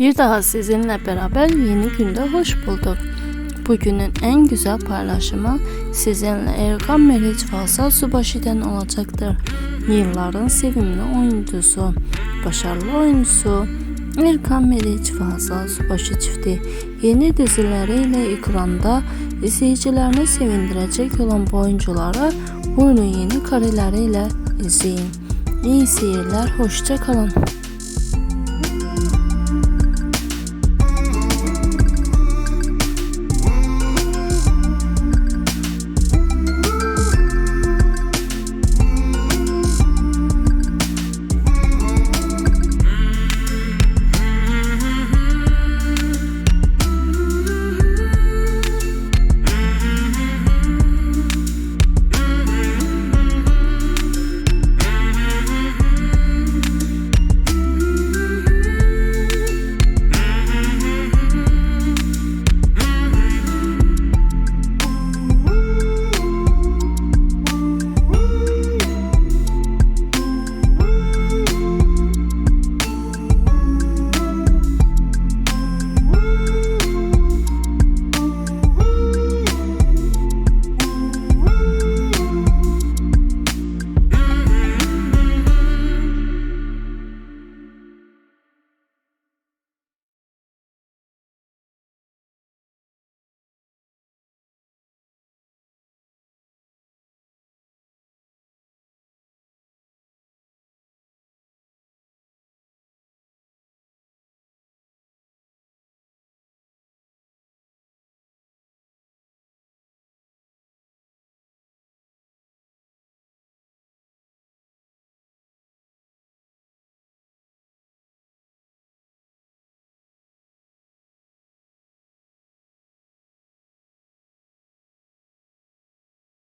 Bir daha sizinle beraber yeni günde hoş bulduk. Bugünün en güzel paylaşımı sizinle Erkan Meriç Falsa Subaşi'den olacaktır. Yılların sevimli oyuncusu, başarılı oyuncusu Erkan Meriç Falsa Subaşı çifti yeni dizileriyle ekranda izleyicilerini sevindirecek olan bu oyuncuları buyurun yeni kareleriyle izleyin. İyi seyirler, hoşça kalın.